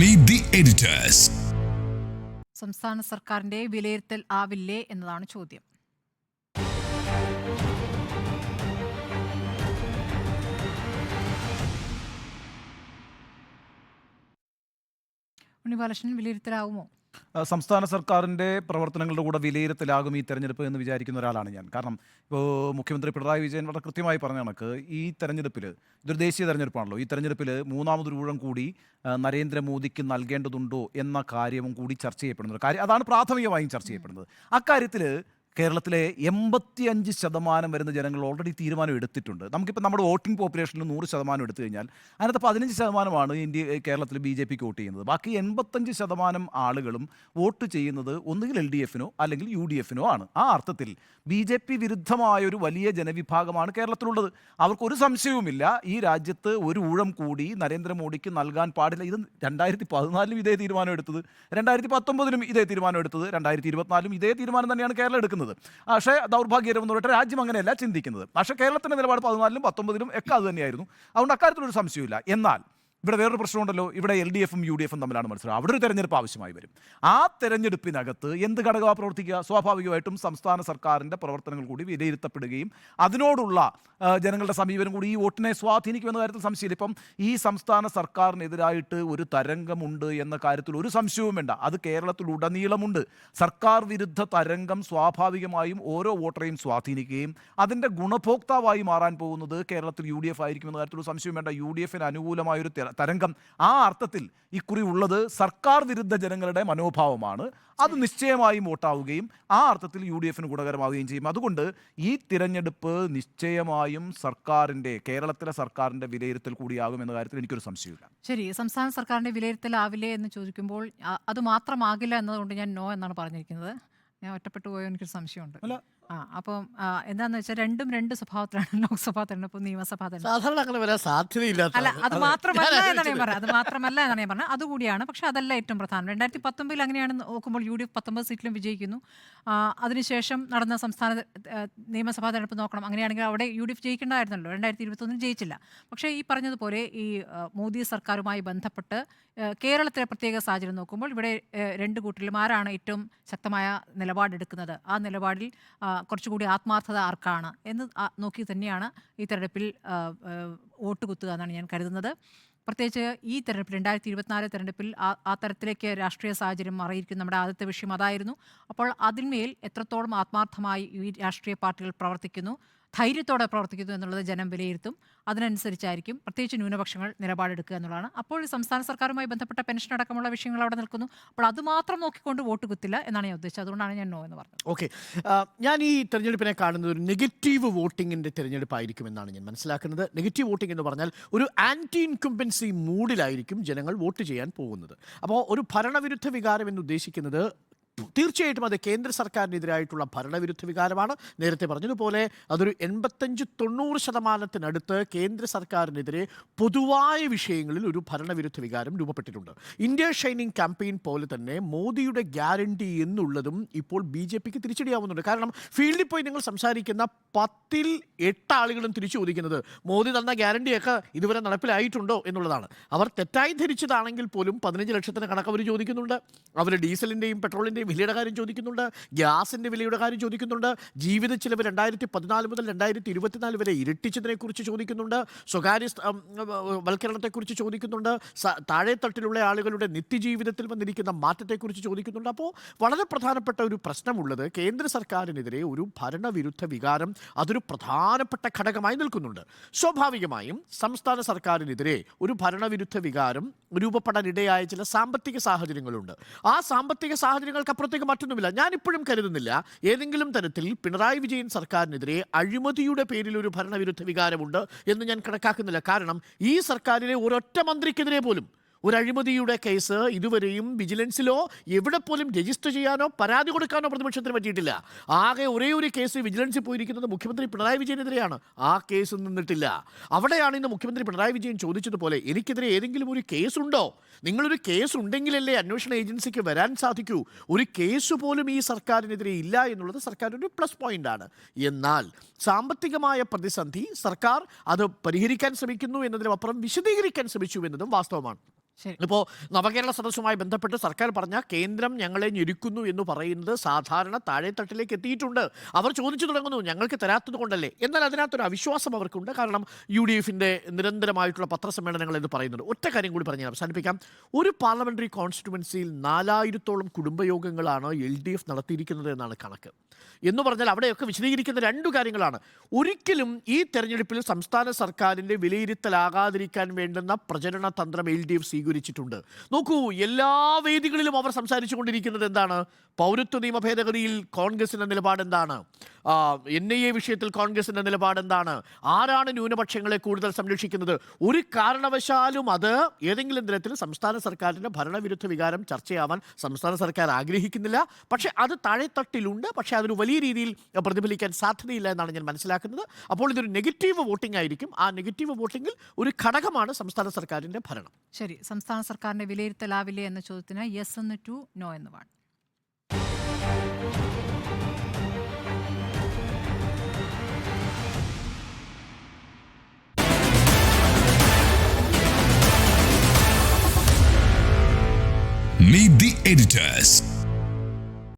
Meet the editors സംസ്ഥാന സർക്കാരിന്റെ വിലയിരുത്തൽ ആവില്ലേ എന്നതാണ് ചോദ്യം. ഉണ്ണിബാലകൃഷ്ണൻ വിലയിരുത്തലാവുമോ? ആ, സംസ്ഥാന സർക്കാരിന്റെ പ്രവർത്തനങ്ങളുടെ കൂടെ വിലയിരുത്തലാകും ഈ തെരഞ്ഞെടുപ്പ് എന്ന് വിചാരിക്കുന്ന ഒരാളാണ് ഞാൻ. കാരണം ഇപ്പോൾ മുഖ്യമന്ത്രി പിണറായി വിജയൻ വളരെ കൃത്യമായി പറഞ്ഞ കണക്ക് ഈ തെരഞ്ഞെടുപ്പിൽ ഇതൊരു ദേശീയ തെരഞ്ഞെടുപ്പാണല്ലോ ഈ തെരഞ്ഞെടുപ്പിൽ മൂന്നാമതൊരു ഊഴം കൂടി നരേന്ദ്രമോദിക്ക് നൽകേണ്ടതുണ്ടോ എന്ന കാര്യവും കൂടി ചർച്ച ചെയ്യപ്പെടുന്നത് കാര്യം അതാണ് പ്രാഥമികമായും ചർച്ച ചെയ്യപ്പെടുന്നത്. അക്കാര്യത്തിൽ കേരളത്തിലെ എൺപത്തിയഞ്ച് ശതമാനം വരുന്ന ജനങ്ങൾ ഓൾറെഡി തീരുമാനം എടുത്തിട്ടുണ്ട്. നമുക്കിപ്പോൾ നമ്മുടെ വോട്ടിംഗ് പോപ്പുലേഷനിൽ നൂറ് ശതമാനം എടുത്തു കഴിഞ്ഞാൽ അതിനകത്ത് പതിനഞ്ച് ശതമാനമാണ് ഇന്ത്യ കേരളത്തിൽ ബി ജെ പിക്ക് വോട്ട് ചെയ്യുന്നത്. ബാക്കി എൺപത്തഞ്ച് ശതമാനം ആളുകളും വോട്ട് ചെയ്യുന്നത് ഒന്നുകിൽ എൽ ഡി എഫിനോ അല്ലെങ്കിൽ യു ഡി എഫിനോ ആണ്. ആ അർത്ഥത്തിൽ ബി ജെ പി വിരുദ്ധമായ ഒരു വലിയ ജനവിഭാഗമാണ് കേരളത്തിലുള്ളത്. അവർക്കൊരു സംശയവുമില്ല. ഈ രാജ്യത്ത് ഒരു ഊഴം കൂടി നരേന്ദ്രമോദിക്ക് നൽകാൻ പാടില്ല. ഇത് രണ്ടായിരത്തി പതിനാലിലും ഇതേ തീരുമാനം എടുത്തത്. രണ്ടായിരത്തി പത്തൊമ്പതിലും ഇതേ തീരുമാനം എടുത്തത്. രണ്ടായിരത്തി ഇരുപത്തിനാലിലും ഇതേ തീരുമാനം തന്നെയാണ് കേരളം എടുക്കുന്നത്. പക്ഷേ ദൗർഭാഗ്യകരം എന്ന് പറഞ്ഞിട്ട് രാജ്യം അങ്ങനെയല്ല ചിന്തിക്കുന്നത്. പക്ഷേ കേരളത്തിന്റെ നിലപാട് പതിനാലിലും പത്തൊമ്പതിലും ഒക്കെ അത് തന്നെയായിരുന്നു. അതുകൊണ്ട് അക്കാര്യത്തിലൊരു സംശയമില്ല എന്നാൽ ഇവിടെ വേറൊരു പ്രശ്നമുണ്ടല്ലോ. ഇവിടെ എൽ ഡി എഫും യു ഡി എഫും തമ്മിലാണ് മത്സരം. അവിടെ ഒരു തെരഞ്ഞെടുപ്പ് ആവശ്യമായി വരും. ആ തെരഞ്ഞെടുപ്പിനകത്ത് എന്ത് ഘടകമാണ് പ്രവർത്തിക്കുക? സ്വാഭാവികമായിട്ടും സംസ്ഥാന സർക്കാരിന്റെ പ്രവർത്തനങ്ങൾ കൂടി വിലയിരുത്തപ്പെടുകയും അതിനോടുള്ള ജനങ്ങളുടെ സമീപനം കൂടി ഈ വോട്ടിനെ സ്വാധീനിക്കുമെന്ന കാര്യത്തിൽ സംശയമില്ല. ഇപ്പം ഈ സംസ്ഥാന സർക്കാരിനെതിരായിട്ട് ഒരു തരംഗമുണ്ട് എന്ന കാര്യത്തിൽ ഒരു സംശയവും വേണ്ട. അത് കേരളത്തിലുടനീളമുണ്ട്. സർക്കാർ വിരുദ്ധ തരംഗം സ്വാഭാവികമായും ഓരോ വോട്ടറെയും സ്വാധീനിക്കുകയും അതിന്റെ ഗുണഭോക്താവായി മാറാൻ പോകുന്നത് കേരളത്തിൽ യു ഡി എഫ് ആയിരിക്കുമെന്ന കാര്യത്തിൽ ഒരു സംശയവും വേണ്ട. യു ഡി എഫിന് അനുകൂലമായൊരു തരംഗം. ആ അർത്ഥത്തിൽ ഇക്കുറി ഉള്ളത് സർക്കാർ വിരുദ്ധ ജനങ്ങളുടെ മനോഭാവമാണ്. അത് നിശ്ചയമായും വോട്ടാവുകയും ആ അർത്ഥത്തിൽ യു ഡി എഫിന് ഗുണകരമാവുകയും ചെയ്യും. അതുകൊണ്ട് ഈ തിരഞ്ഞെടുപ്പ് നിശ്ചയമായും സർക്കാരിന്റെ കേരളത്തിലെ സർക്കാരിന്റെ വിലയിരുത്തൽ കൂടിയാകും എന്ന കാര്യത്തിൽ എനിക്കൊരു സംശയമില്ല ശരി സംസ്ഥാന സർക്കാരിന്റെ വിലയിരുത്തലാവില്ലേ എന്ന് ചോദിക്കുമ്പോൾ അത് മാത്രമാകില്ല എന്നതുകൊണ്ട് ഞാൻ നോ എന്നാണ് പറഞ്ഞിരിക്കുന്നത്. ഞാൻ ഒറ്റപ്പെട്ടു പോയോ എനിക്കൊരു സംശയമുണ്ട്. അല്ല. ആ അപ്പം ആ, എന്താന്ന് വെച്ചാൽ രണ്ടും രണ്ട് സ്വഭാവത്തിലാണ് ലോക്സഭാ തെരഞ്ഞെടുപ്പും നിയമസഭാ തെരഞ്ഞെടുപ്പും. സാധാരണ അങ്ങനെ വരാൻ സാധ്യതയില്ലാത്ത അല്ല അത് മാത്രമല്ല എന്നാണ് ഞാൻ. പറഞ്ഞത്. അത് മാത്രമല്ല എന്നാണ് ഞാൻ പറഞ്ഞത്. അതുകൂടിയാണ്. പക്ഷെ അതല്ല ഏറ്റവും പ്രധാനം. രണ്ടായിരത്തി പത്തൊമ്പതിൽ അങ്ങനെയാണ് നോക്കുമ്പോൾ യു ഡി എഫ് പത്തൊമ്പത് സീറ്റിലും വിജയിക്കുന്നു. ആ, അതിനുശേഷം നടന്ന സംസ്ഥാന നിയമസഭാ തെരഞ്ഞെടുപ്പ് നോക്കണം. അങ്ങനെയാണെങ്കിൽ അവിടെ യു ഡി എഫ് ജയിക്കേണ്ടതായിരുന്നല്ലോ രണ്ടായിരത്തി ഇരുപത്തൊന്നിൽ ജയിച്ചില്ല. പക്ഷേ ഈ പറഞ്ഞതുപോലെ ഈ ആ, മോദി സർക്കാരുമായി ബന്ധപ്പെട്ട് കേരളത്തിലെ പ്രത്യേക സാഹചര്യം നോക്കുമ്പോൾ ഇവിടെ രണ്ട് കൂട്ടരിലും ആരാണ് ഏറ്റവും ശക്തമായ നിലപാടെടുക്കുന്നത്? ആ നിലപാടിൽ ആ, കുറച്ചുകൂടി ആത്മാർത്ഥത ആർക്കാണ് എന്ന് നോക്കി തന്നെയാണ് ഈ തെരഞ്ഞെടുപ്പിൽ വോട്ട് കുത്തുക എന്നാണ് ഞാൻ കരുതുന്നത്. പ്രത്യേകിച്ച് ഈ തെരഞ്ഞെടുപ്പിൽ രണ്ടായിരത്തി ഇരുപത്തിനാല് തെരഞ്ഞെടുപ്പിൽ ആ തരത്തിലേക്ക് രാഷ്ട്രീയ സാഹചര്യം മാറിയിരിക്കും നമ്മുടെ ആദ്യത്തെ വിഷയം അതായിരുന്നു. അപ്പോൾ അതിന്മേൽ എത്രത്തോളം ആത്മാർത്ഥമായി ഈ രാഷ്ട്രീയ പാർട്ടികൾ പ്രവർത്തിക്കുന്നു ധൈര്യത്തോടെ പ്രവർത്തിക്കുന്നു എന്നുള്ളത് ജനം വിലയിരുത്തും. അതിനനുസരിച്ചായിരിക്കും പ്രത്യേകിച്ച് ന്യൂനപക്ഷങ്ങൾ നിലപാടെടുക്കുക എന്നുള്ളതാണ്. അപ്പോൾ സംസ്ഥാന സർക്കാരുമായി ബന്ധപ്പെട്ട പെൻഷൻ അടക്കമുള്ള വിഷയങ്ങൾ അവിടെ നിൽക്കുന്നു. അപ്പോൾ അത് മാത്രം നോക്കിക്കൊണ്ട് വോട്ട് കുത്തില്ല എന്നാണ് ഞാൻ ഉദ്ദേശിച്ചത്. അതുകൊണ്ടാണ് ഞാൻ നോ എന്ന് പറഞ്ഞത്. ഓക്കെ. ഞാൻ ഈ തെരഞ്ഞെടുപ്പിനെ കാണുന്നത് ഒരു നെഗറ്റീവ് വോട്ടിങ്ങിന്റെ തെരഞ്ഞെടുപ്പായിരിക്കും എന്നാണ് ഞാൻ മനസ്സിലാക്കുന്നത്. നെഗറ്റീവ് വോട്ടിംഗ് എന്ന് പറഞ്ഞാൽ ഒരു ആന്റി ഇൻകംബൻസി മൂഡിലായിരിക്കും ജനങ്ങൾ വോട്ട് ചെയ്യാൻ പോകുന്നത്. അപ്പോൾ ഒരു ഭരണവിരുദ്ധ വികാരം എന്ന് ഉദ്ദേശിക്കുന്നത് തീർച്ചയായിട്ടും അത് കേന്ദ്ര സർക്കാരിനെതിരായിട്ടുള്ള ഭരണവിരുദ്ധ വികാരമാണ്. നേരത്തെ പറഞ്ഞതുപോലെ അതൊരു എൺപത്തഞ്ച് തൊണ്ണൂറ് ശതമാനത്തിനടുത്ത് കേന്ദ്ര സർക്കാരിനെതിരെ പൊതുവായ വിഷയങ്ങളിൽ ഒരു ഭരണവിരുദ്ധ വികാരം രൂപപ്പെട്ടിട്ടുണ്ട്. ഇന്ത്യ ഷൈനിങ് ക്യാമ്പയിൻ പോലെ തന്നെ മോദിയുടെ ഗ്യാരണ്ടി എന്നുള്ളതും ഇപ്പോൾ ബി ജെ പിക്ക് തിരിച്ചടിയാവുന്നുണ്ട്. കാരണം ഫീൽഡിൽ പോയി നിങ്ങൾ സംസാരിക്കുന്ന പത്തിൽ എട്ട് ആളുകളും തിരിച്ചു ചോദിക്കുന്നത് മോദി തന്ന ഗ്യാരണ്ടിയൊക്കെ ഇതുവരെ നടപ്പിലായിട്ടുണ്ടോ എന്നുള്ളതാണ്. അവർ തെറ്റായി ധരിച്ചതാണെങ്കിൽ പോലും പതിനഞ്ച് ലക്ഷത്തിന് കണക്ക് അവർ ചോദിക്കുന്നുണ്ട്. അവർ ഡീസലിന്റെയും പെട്രോളിന്റെയും വിലയുടെ കാര്യം ചോദിക്കുന്നുണ്ട്. ഗ്യാസിന്റെ വിലയുടെ കാര്യം ചോദിക്കുന്നുണ്ട്. ജീവിത ചിലവ് രണ്ടായിരത്തി പതിനാല് മുതൽ രണ്ടായിരത്തി ഇരുപത്തിനാല് വരെ ഇരട്ടിച്ചതിനെക്കുറിച്ച് ചോദിക്കുന്നുണ്ട്. സ്വകാര്യ വൽക്കരണത്തെക്കുറിച്ച് ചോദിക്കുന്നുണ്ട്. താഴെത്തട്ടിലുള്ള ആളുകളുടെ നിത്യജീവിതത്തിൽ വന്നിരിക്കുന്ന മാറ്റത്തെക്കുറിച്ച് ചോദിക്കുന്നുണ്ട്. അപ്പോൾ വളരെ പ്രധാനപ്പെട്ട ഒരു പ്രശ്നമുള്ളത് കേന്ദ്ര സർക്കാരിനെതിരെ ഒരു ഭരണവിരുദ്ധ വികാരം അതൊരു പ്രധാനപ്പെട്ട ഘടകമായി നിൽക്കുന്നുണ്ട്. സ്വാഭാവികമായും സംസ്ഥാന സർക്കാരിനെതിരെ ഒരു ഭരണവിരുദ്ധ വികാരം രൂപപ്പെടാനിടയായ ചില സാമ്പത്തിക സാഹചര്യങ്ങളുണ്ട്. ആ സാമ്പത്തിക സാഹചര്യങ്ങൾക്ക് അപ്പുറത്തേക്ക് മറ്റൊന്നുമില്ല. ഞാനിപ്പോഴും കരുതുന്നില്ല. ഏതെങ്കിലും തരത്തിൽ പിണറായി വിജയൻ സർക്കാരിനെതിരെ അഴിമതിയുടെ പേരിൽ ഒരു ഭരണവിരുദ്ധ വികാരമുണ്ട് എന്ന് ഞാൻ കണക്കാക്കുന്നില്ല. കാരണം ഈ സർക്കാരിലെ ഒരൊറ്റ മന്ത്രിക്കെതിരെ പോലും ഒരു അഴിമതിയുടെ കേസ് ഇതുവരെയും വിജിലൻസിലോ എവിടെ പോലും രജിസ്റ്റർ ചെയ്യാനോ പരാതി കൊടുക്കാനോ പ്രതിപക്ഷത്തിന് പറ്റിയിട്ടില്ല. ആകെ ഒരേ ഒരു കേസ് വിജിലൻസിൽ പോയിരിക്കുന്നത് മുഖ്യമന്ത്രി പിണറായി വിജയനെതിരെയാണ്. ആ കേസ് നിന്നിട്ടില്ല. അവിടെയാണ് ഇന്ന് മുഖ്യമന്ത്രി പിണറായി വിജയൻ ചോദിച്ചതുപോലെ എനിക്കെതിരെ ഏതെങ്കിലും ഒരു കേസുണ്ടോ? നിങ്ങളൊരു കേസ് ഉണ്ടെങ്കിലല്ലേ അന്വേഷണ ഏജൻസിക്ക് വരാൻ സാധിക്കൂ. ഒരു കേസ് പോലും ഈ സർക്കാരിനെതിരെ ഇല്ല എന്നുള്ളത് സർക്കാരിന്റെ ഒരു പ്ലസ് പോയിന്റ് ആണ് എന്നാൽ സാമ്പത്തികമായ പ്രതിസന്ധി സർക്കാർ അത് പരിഹരിക്കാൻ ശ്രമിക്കുന്നു എന്നതിനപ്പുറം വിശദീകരിക്കാൻ ശ്രമിച്ചു എന്നതും വാസ്തവമാണ്. ഇപ്പോൾ നവകേരള സദസ്സുമായി ബന്ധപ്പെട്ട് സർക്കാർ പറഞ്ഞ കേന്ദ്രം ഞങ്ങളെ ഞെരുക്കുന്നു എന്ന് പറയുന്നത് സാധാരണ താഴെത്തട്ടിലേക്ക് എത്തിയിട്ടുണ്ട്. അവർ ചോദിച്ചു തുടങ്ങുന്നു ഞങ്ങൾക്ക് തരാത്തത് കൊണ്ടല്ലേ? എന്നാൽ അതിനകത്തൊരു അവിശ്വാസം അവർക്കുണ്ട്. കാരണം യു ഡി എഫിന്റെ നിരന്തരമായിട്ടുള്ള പത്രസമ്മേളനങ്ങൾ എന്ന് പറയുന്നുണ്ട് ഒറ്റ കാര്യം കൂടി പറഞ്ഞ് ഞാൻ അവസാനിപ്പിക്കാം. ഒരു പാർലമെന്ററി കോൺസ്റ്റിറ്റുവൻസിയിൽ നാലായിരത്തോളം കുടുംബയോഗങ്ങളാണ് എൽ ഡി എഫ് നടത്തിയിരിക്കുന്നത് എന്നാണ് കണക്ക്. എന്ന് പറഞ്ഞാൽ അവിടെയൊക്കെ വിശദീകരിക്കുന്ന രണ്ടു കാര്യങ്ങളാണ്. ഒരിക്കലും ഈ തെരഞ്ഞെടുപ്പിൽ സംസ്ഥാന സർക്കാരിന്റെ വിലയിരുത്തലാകാതിരിക്കാൻ വേണ്ടുന്ന പ്രചരണ തന്ത്രം എൽ ഡി എഫ് സ്വീകരിച്ചിട്ടുണ്ട്. നോക്കൂ എല്ലാ വേദികളിലും അവർ സംസാരിച്ചു കൊണ്ടിരിക്കുന്നത് എന്താണ്? പൗരത്വ നിയമ ഭേദഗതിയിൽ കോൺഗ്രസിന്റെ നിലപാട് എന്താണ് എൻ ഐ എ വിഷയത്തിൽ കോൺഗ്രസിന്റെ നിലപാട് എന്താണ് ആരാണ് ന്യൂനപക്ഷങ്ങളെ കൂടുതൽ സംരക്ഷിക്കുന്നത്? ഒരു കാരണവശാലും അത് ഏതെങ്കിലും തരത്തിൽ സംസ്ഥാന സർക്കാരിന്റെ ഭരണവിരുദ്ധ വികാരം ചർച്ചയാവാൻ സംസ്ഥാന സർക്കാർ ആഗ്രഹിക്കുന്നില്ല. പക്ഷേ അത് താഴെത്തട്ടിലുണ്ട്. പക്ഷേ അതൊരു വലിയ രീതിയിൽ പ്രതിഫലിക്കാൻ സാധ്യതയില്ല എന്നാണ് ഞാൻ മനസ്സിലാക്കുന്നത്. അപ്പോൾ ഇതൊരു നെഗറ്റീവ് വോട്ടിംഗ് ആയിരിക്കും. ആ നെഗറ്റീവ് വോട്ടിങ്ങിൽ ഒരു ഘടകമാണ് സംസ്ഥാന സർക്കാരിന്റെ ഭരണം. ശരി. സംസ്ഥാന സർക്കാരിന്റെ വിലയിരുത്തലാവില്ലേ എന്ന ചോദ്യത്തിന് യെസ് എന്ന് ടു നോ എന്ന് വേണം Meet the editors.